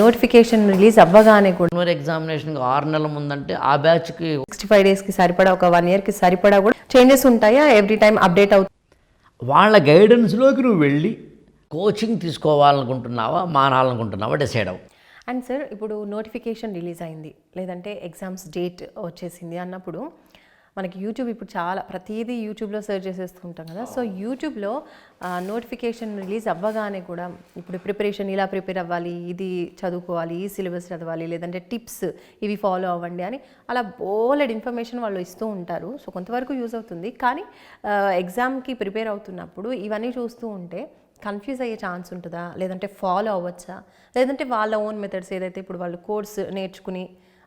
Notification release అవ్వగానే కూడా జనవరి ఎగ్జామినేషన్కి ఆరు నెలల ముందంటే ఆ బ్యాచ్కి సిక్స్టీ ఫైవ్ డేస్కి సరిపడా ఒక వన్ ఇయర్కి సరిపడా కూడా చేంజెస్ ఉంటాయా? ఎవ్రీ టైం అప్డేట్ అవుతుంది వాళ్ళ గైడెన్స్లోకి నువ్వు వెళ్ళి కోచింగ్ తీసుకోవాలనుకుంటున్నావా? మానాలనుకుంటున్నావా డిసైడ్ అవ్వు. అండ్ సార్ ఇప్పుడు నోటిఫికేషన్ రిలీజ్ అయింది. లేదంటే ఎగ్జామ్స్ డేట్ వచ్చేసింది అన్నప్పుడు మనకి యూట్యూబ్ ఇప్పుడు చాలా ప్రతిదీ యూట్యూబ్లో సెర్చ్ చేసేస్తూ ఉంటాం కదా. సో యూట్యూబ్లో నోటిఫికేషన్ రిలీజ్ అవ్వగానే కూడా ఇప్పుడు ప్రిపరేషన్ ఇలా ప్రిపేర్ అవ్వాలి ఇది చదువుకోవాలి ఈ సిలబస్ చదవాలి లేదంటే టిప్స్ ఇవి ఫాలో అవ్వండి అని అలా బోలెడ్ ఇన్ఫర్మేషన్ వాళ్ళు ఇస్తూ ఉంటారు. సో కొంతవరకు యూజ్ అవుతుంది. కానీ ఎగ్జామ్కి ప్రిపేర్ అవుతున్నప్పుడు ఇవన్నీ చూస్తూ ఉంటే కన్ఫ్యూజ్ అయ్యే ఛాన్స్ ఉంటుందా? లేదంటే ఫాలో అవ్వచ్చా? లేదంటే వాళ్ళ ఓన్ మెథడ్స్ ఏదైతే ఇప్పుడు వాళ్ళు కోర్స్ నేర్చుకుని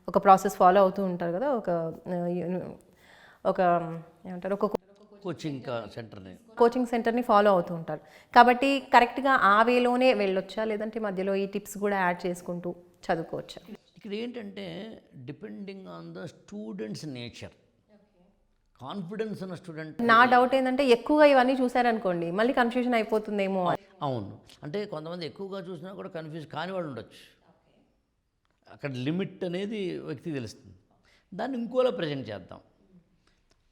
ఒక ప్రాసెస్ ఫాలో అవుతూ ఉంటారు కదా ఒక ఒక ఏమంటారు ఒక కోచింగ్ సెంటర్ని కోచింగ్ సెంటర్ని ఫాలో అవుతూ ఉంటారు. కాబట్టి కరెక్ట్గా ఆ వేలోనే వెళ్ళొచ్చా? లేదంటే మధ్యలో ఈ టిప్స్ కూడా యాడ్ చేసుకుంటూ చదువుకోవచ్చా? ఇక్కడ ఏంటంటే depending on the students nature. Confidence ఉన్న స్టూడెంట్ నా డౌట్ ఏంటంటే ఎక్కువగా ఇవన్నీ చూసారనుకోండి మళ్ళీ కన్ఫ్యూజన్ అయిపోతుందేమో. అవును. అంటే కొంతమంది ఎక్కువగా చూసినా కూడా కన్ఫ్యూజ్ కాని వాళ్ళు ఉండొచ్చు. అక్కడ లిమిట్ అనేది వ్యక్తికి తెలుస్తుంది. దాన్ని ఇంకోలా ప్రజెంట్ చేద్దాం.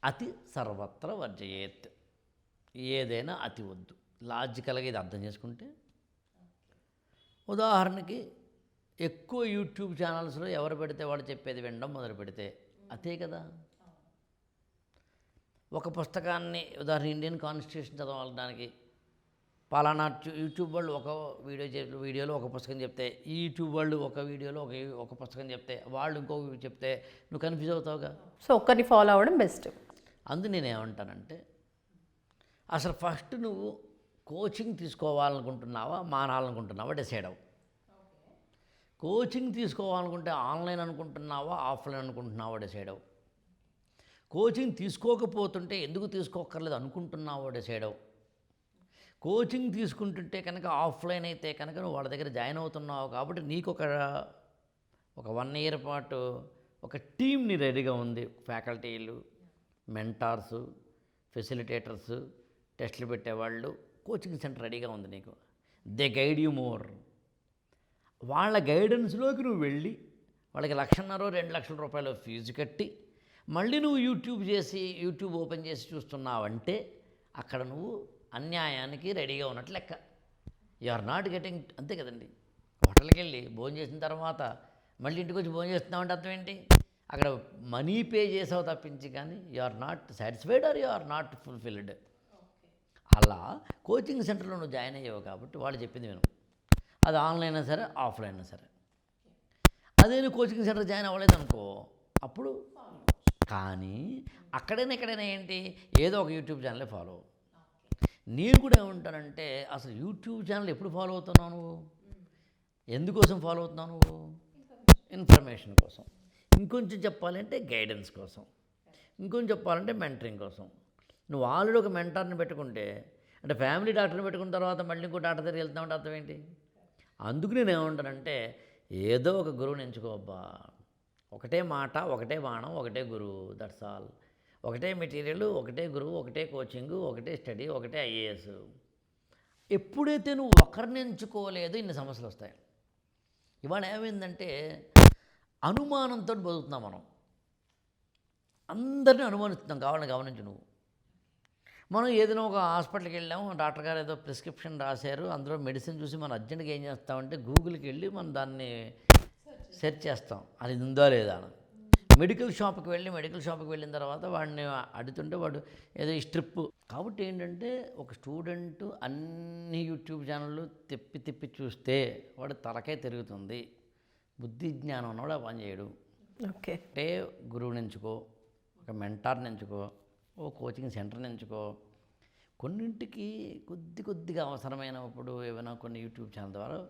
అతి సర్వత్ర వర్జయేత్. ఏదైనా అతి వద్దు. లాజికల్గా ఇది అర్థం చేసుకుంటే. ఉదాహరణకి ఎక్కువ యూట్యూబ్ ఛానల్స్లో ఎవరు పెడితే వాడు చెప్పేది వినడం మొదలు పెడితే అతే కదా. ఒక పుస్తకాన్ని ఉదాహరణ ఇండియన్ కాన్స్టిట్యూషన్ చదవడానికి పలానా యూట్యూబ్ వాళ్ళు ఒక వీడియో చెప్ వీడియోలో ఒక పుస్తకం చెప్తే ఈ యూట్యూబ్ వాళ్ళు ఒక వీడియోలో ఒక ఒక పుస్తకం చెప్తే వాళ్ళు ఇంకొక చెప్తే నువ్వు కన్ఫ్యూజ్ అవుతావుగా. సో ఒక్కరిని ఫాలో అవ్వడం బెస్ట్. అందు నేను ఏమంటానంటే అసలు ఫస్ట్ నువ్వు కోచింగ్ తీసుకోవాలనుకుంటున్నావా మానాలనుకుంటున్నావా డిసైడ్ అవ్వు. కోచింగ్ తీసుకోవాలనుకుంటే ఆన్లైన్ అనుకుంటున్నావా ఆఫ్లైన్ అనుకుంటున్నావా డిసైడ్ అవ్వు. కోచింగ్ తీసుకోకపోతుంటే ఎందుకు తీసుకోక్కర్లేదు అనుకుంటున్నావో డిసైడ్ అవ్వు. కోచింగ్ తీసుకుంటుంటే కనుక ఆఫ్లైన్ అయితే కనుక నువ్వు వాళ్ళ దగ్గర జాయిన్ అవుతున్నావు కాబట్టి నీకు ఒక ఒక వన్ ఇయర్ పాటు ఒక టీంని రెడీగా ఉంది ఫ్యాకల్టీలు మెంటార్స్ ఫెసిలిటేటర్స్ టెస్టులు పెట్టేవాళ్ళు కోచింగ్ సెంటర్ రెడీగా ఉంది నీకు. They guide you more. వాళ్ళ గైడెన్స్లోకి నువ్వు వెళ్ళి వాళ్ళకి లక్షన్నర రెండు లక్షల రూపాయల ఫీజు కట్టి మళ్ళీ నువ్వు యూట్యూబ్ చేసి యూట్యూబ్ ఓపెన్ చేసి చూస్తున్నావంటే అక్కడ నువ్వు అన్యాయానికి రెడీగా ఉన్నట్లు లెక్క. యు ఆర్ నాట్ గెటింగ్ అంతే కదండి. హోటల్కి వెళ్ళి భోజనం చేసిన తర్వాత మళ్ళీ ఇంటికి వచ్చి భోజనం చేస్తున్నావు అంటే అర్థం ఏంటి? అక్కడ మనీ పే చేసావు తప్పించి కానీ you are not satisfied or you are not fulfilled. అలా కోచింగ్ సెంటర్లో నువ్వు జాయిన్ అయ్యావు కాబట్టి వాళ్ళు చెప్పింది విను. అది ఆన్లైన్ అయినా సరే ఆఫ్లైన్ అయినా సరే. అదే నువ్వు కోచింగ్ సెంటర్ జాయిన్ అవ్వలేదు అనుకో అప్పుడు కానీ అక్కడైనా ఎక్కడైనా ఏంటి ఏదో ఒక యూట్యూబ్ ఛానలే ఫాలో. నేను కూడా ఏమంటానంటే అసలు యూట్యూబ్ ఛానల్ ఎప్పుడు ఫాలో అవుతున్నావు నువ్వు? ఎందుకోసం ఫాలో అవుతున్నావు నువ్వు? ఇన్ఫర్మేషన్ కోసం. ఇంకొంచెం చెప్పాలంటే గైడెన్స్ కోసం. ఇంకొంచెం చెప్పాలంటే మెంటరింగ్ కోసం. నువ్వు ఆల్రెడీ ఒక మెంటర్ని పెట్టుకుంటే అంటే ఫ్యామిలీ డాక్టర్ని పెట్టుకున్న తర్వాత మళ్ళీ ఇంకో డాక్టర్ దగ్గర వెళ్తామంటే అర్థం ఏంటి? అందుకు నేను ఏమంటానంటే ఏదో ఒక గురువుని ఎంచుకోబ్బా ఒకటే మాట ఒకటే బాణం ఒకటే గురువు దట్స్ ఆల్ ఒకటే మెటీరియల్ ఒకటే గురువు ఒకటే కోచింగ్ ఒకటే స్టడీ ఒకటే ఐఏఎస్. ఎప్పుడైతే నువ్వు ఒకరిని ఎంచుకోలేదో ఇన్ని సమస్యలు వస్తాయి. ఇవాళ ఏమైందంటే అనుమానంతో బతుకుతున్నాం మనం. అందరినీ అనుమానిస్తున్నాం. కావాలని గమనించు నువ్వు. మనం ఏదైనా ఒక హాస్పిటల్కి వెళ్ళాము. డాక్టర్ గారు ఏదో ప్రిస్క్రిప్షన్ రాశారు. అందులో మెడిసిన్ చూసి మనం అర్జెంట్గా ఏం చేస్తామంటే గూగుల్కి వెళ్ళి మనం దాన్ని సెర్చ్ చేస్తాం. అది ఉందా లేదా అని. మెడికల్ షాప్కి వెళ్ళి మెడికల్ షాప్కి వెళ్ళిన తర్వాత వాడిని అడుగుతుంటే వాడు ఏదో ఈ స్ట్రిప్ కాబట్టి ఏంటంటే ఒక స్టూడెంట్ అన్ని యూట్యూబ్ ఛానళ్ళు తిప్పి తిప్పి చూస్తే వాడు తలకే తిరుగుతుంది. బుద్ధి జ్ఞానం ఉన్నవాడు ఆ పని చేయడు. ఓకే. అంటే గురువుని ఎంచుకో ఒక మెంటార్ని ఎంచుకో ఓ కోచింగ్ సెంటర్ని ఎంచుకో. కొన్నింటికి కొద్ది కొద్దిగా అవసరమైనప్పుడు ఏమైనా కొన్ని యూట్యూబ్ ఛానల్ ద్వారా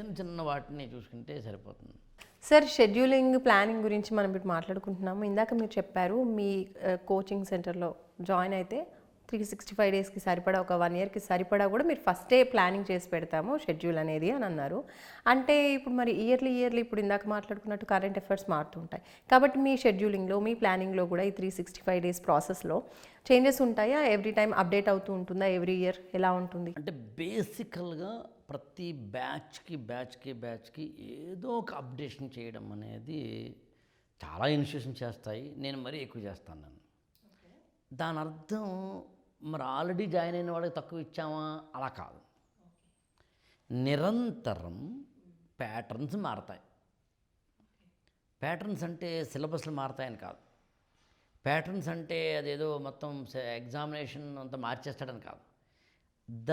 చిన్న చిన్న వాటిని చూసుకుంటే సరిపోతుంది. సార్ షెడ్యూలింగ్ ప్లానింగ్ గురించి మనం ఇప్పుడు మాట్లాడుకుంటున్నాము. ఇందాక మీరు చెప్పారు మీ కోచింగ్ సెంటర్లో జాయిన్ అయితే త్రీ సిక్స్టీ ఫైవ్ డేస్కి సరిపడా ఒక వన్ ఇయర్కి సరిపడా కూడా మీరు ఫస్టే ప్లానింగ్ చేసి పెడతాము షెడ్యూల్ అనేది అని అన్నారు. అంటే ఇప్పుడు మరి ఇయర్లీ ఇయర్లీ ఇప్పుడు ఇందాక మాట్లాడుకున్నట్టు కరెంట్ అఫైర్స్ మారుతుంటాయి కాబట్టి మీ షెడ్యూలింగ్లో మీ ప్లానింగ్లో కూడా ఈ త్రీ సిక్స్టీ ఫైవ్ డేస్ ప్రాసెస్లో చేంజెస్ ఉంటాయా? ఎవ్రీ టైం అప్డేట్ అవుతూ ఉంటుందా? ఎవ్రీ ఇయర్ ఎలా ఉంటుంది? అంటే బేసికల్గా ప్రతి బ్యాచ్కి బ్యాచ్కి బ్యాచ్కి ఏదో ఒక అప్డేషన్ చేయడం అనేది చాలా ఇనిషియేషన్ చేస్తాయి. నేను మరీ ఎక్కువ చేస్తాను నన్ను. దాని అర్థం మరి ఆల్రెడీ జాయిన్ అయిన వాడికి తక్కువ ఇచ్చామా? అలా కాదు. నిరంతరం ప్యాటర్న్స్ మారతాయి. ప్యాటర్న్స్ అంటే సిలబస్లు మారతాయని కాదు. ప్యాటర్న్స్ అంటే అదేదో మొత్తం ఎగ్జామినేషన్ అంతా మార్చేస్తాడని కాదు. The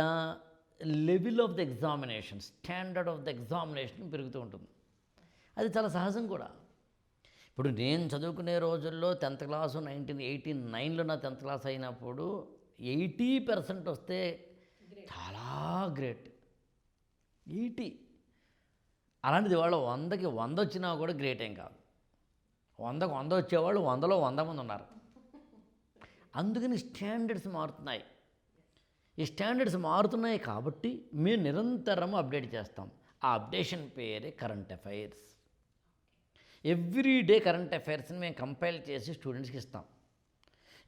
level of the examination standard of the examination పెరుగుతూ ఉంటుంది. అది చాలా సహజం కూడా. ఇప్పుడు నేను చదువుకునే రోజుల్లో టెన్త్ క్లాసు నైన్టీన్ ఎయిటీ నైన్లో నా టెన్త్ క్లాస్ అయినప్పుడు ఎయిటీ పర్సెంట్ వస్తే చాలా గ్రేట్. ఎయిటీ. అలాంటిది వాళ్ళు వందకి వంద వచ్చినా కూడా గ్రేట్ ఏం కాదు. వందకు వంద వచ్చేవాళ్ళు వందలో వంద మంది ఉన్నారు. అందుకని స్టాండర్డ్స్ మారుతున్నాయి. ఈ స్టాండర్డ్స్ మారుతున్నాయి కాబట్టి మేము నిరంతరం అప్డేట్ చేస్తాం. ఆ అప్డేషన్ పేరే current affairs. Every day current అఫైర్స్ని మేము కంపైల్ చేసి స్టూడెంట్స్కి ఇస్తాం.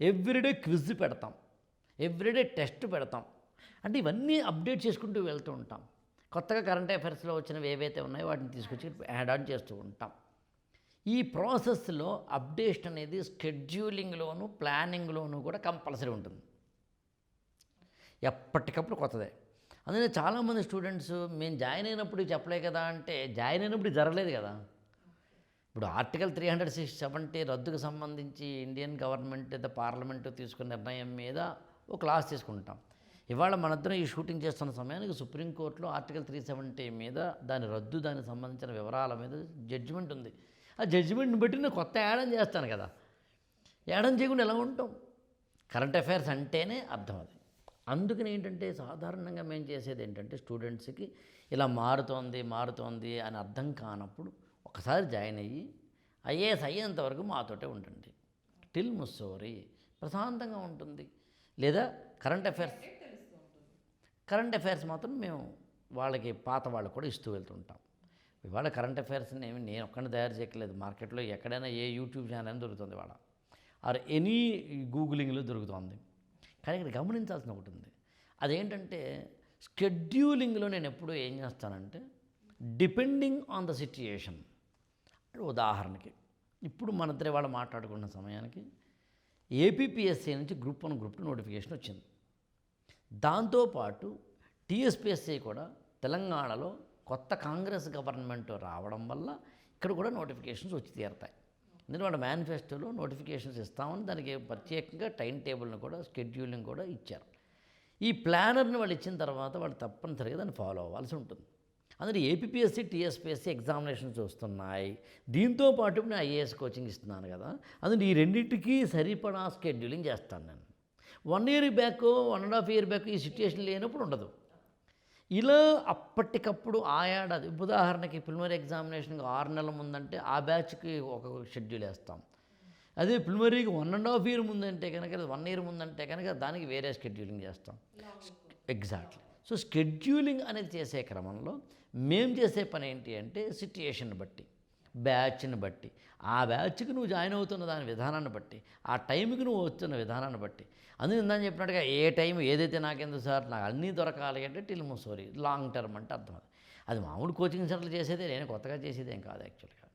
ఎవ్రీడే క్విజ్ పెడతాం. ఎవ్రీడే టెస్ట్ పెడతాం. అంటే ఇవన్నీ అప్డేట్ చేసుకుంటూ వెళ్తూ ఉంటాం. కొత్తగా కరెంట్ అఫైర్స్లో వచ్చినవి ఏవైతే ఉన్నాయో వాటిని తీసుకొచ్చి యాడ్ ఆన్ చేస్తూ ఉంటాం. ఈ ప్రాసెస్లో అప్డేషన్ అనేది స్కెడ్యూలింగ్లోను ప్లానింగ్లోను కూడా కంపల్సరీ ఉంటుంది. ఎప్పటికప్పుడు కొత్తదే. అందుకని చాలామంది స్టూడెంట్స్ మేము జాయిన్ అయినప్పుడు చెప్పలే కదా అంటే జాయిన్ అయినప్పుడు జరగలేదు కదా ఇప్పుడు article three hundred six seventy రద్దుకు సంబంధించి ఇండియన్ గవర్నమెంట్ ద పార్లమెంటు తీసుకున్న నిర్ణయం మీద ఒక క్లాస్ తీసుకుంటాం. ఇవాళ మనందరం ఈ షూటింగ్ చేస్తున్న సమయానికి సుప్రీంకోర్టులో ఆర్టికల్ త్రీ సెవెంటీ మీద దాని రద్దు దానికి సంబంధించిన వివరాల మీద జడ్జిమెంట్ ఉంది. ఆ జడ్జిమెంట్ని బట్టి నేను కొత్త యాడం చేస్తాను కదా. యాడం చేయకుండా ఎలా ఉంటాం? కరెంట్ అఫైర్స్ అంటేనే అర్థం అది. అందుకని ఏంటంటే సాధారణంగా మేము చేసేది ఏంటంటే స్టూడెంట్స్కి ఇలా మారుతోంది మారుతోంది అని అర్థం కానప్పుడు ఒకసారి జాయిన్ అయ్యి ఐఏఎస్ అయ్యేంత వరకు మాతోటే ఉండండి. టిల్ ముస్సోరి ప్రశాంతంగా ఉంటుంది. లేదా కరెంట్ అఫైర్స్? కరెంట్ అఫైర్స్ మాత్రం మేము వాళ్ళకి పాత వాళ్ళకు కూడా ఇస్తూ వెళ్తుంటాం. ఇవాళ కరెంట్ అఫైర్స్ని ఏమి నేను ఒక్కడిని తయారు చేయట్లేదు మార్కెట్లో ఎక్కడైనా ఏ యూట్యూబ్ ఛానల్ దొరుకుతుంది వాళ్ళ ఆర్ ఎనీ గూగులింగ్లో దొరుకుతుంది. కానీ ఇక్కడ గమనించాల్సిన ఒకటి ఉంది. అదేంటంటే స్కెడ్యూలింగ్లో నేను ఎప్పుడూ ఏం చేస్తానంటే డిపెండింగ్ ఆన్ ద సిచ్యుయేషన్ ఉదాహరణకి ఇప్పుడు మన ఇద్దరే వాళ్ళు మాట్లాడుకున్న సమయానికి ఏపీపీఎస్సీ నుంచి group one group two notification వచ్చింది. దాంతోపాటు టీఎస్పీఎస్సీ కూడా తెలంగాణలో కొత్త కాంగ్రెస్ గవర్నమెంట్ రావడం వల్ల ఇక్కడ కూడా నోటిఫికేషన్స్ వచ్చి తీరుతాయి. ఎందుకంటే వాళ్ళ మేనిఫెస్టోలో నోటిఫికేషన్స్ ఇస్తామని దానికి ప్రత్యేకంగా టైం టేబుల్ని కూడా షెడ్యూల్ని కూడా ఇచ్చారు. ఈ ప్లానర్ని వాళ్ళు ఇచ్చిన తర్వాత వాళ్ళు తప్పనిసరిగా దాన్ని ఫాలో అవ్వాల్సి ఉంటుంది. అందులో ఏపీఎస్సీ టీఎస్పీఎస్సీ ఎగ్జామినేషన్స్ వస్తున్నాయి. దీంతో పాటు నేను ఐఏఎస్ కోచింగ్ ఇస్తున్నాను కదా. అందులో ఈ రెండింటికి సరిపడా స్కెడ్యూలింగ్ చేస్తాను నేను. One year back one and half year back ఈ సిచ్యుయేషన్ లేనప్పుడు ఉండదు. ఇలా అప్పటికప్పుడు ఆ ఏడాది ఉదాహరణకి ప్రిలిమరీ ఎగ్జామినేషన్కి ఆరు నెలల ముందంటే ఆ బ్యాచ్కి ఒక షెడ్యూల్ వేస్తాం. అదే ప్రిలిమరీకి వన్ అండ్ హాఫ్ ఇయర్ ముందంటే కనుక వన్ ఇయర్ ముందంటే కనుక దానికి వేరే షెడ్యూలింగ్ చేస్తాం. ఎగ్జాక్ట్లీ సో స్కెడ్యూలింగ్ అనేది చేసే క్రమంలో మేం చేసే పని ఏంటి అంటే సిట్యుయేషన్ బట్టి బ్యాచ్ని బట్టి. ఆ బ్యాచ్కి నువ్వు జాయిన్ అవుతున్న దాని విధానాన్ని బట్టి ఆ టైంకి నువ్వు వస్తున్న విధానాన్ని బట్టి. అందుకే ఇందని చెప్పినట్టుగా ఏ టైం ఏదైతే నాకెందుకు సార్ నాకు అన్నీ దొరకాలి అంటే టిల్ము సారీ లాంగ్ టర్మ్ అంటే అర్థం అది. అది మామూలు కోచింగ్ సెంటర్లు చేసేదే నేను కొత్తగా చేసేదేం కాదు యాక్చువల్గా.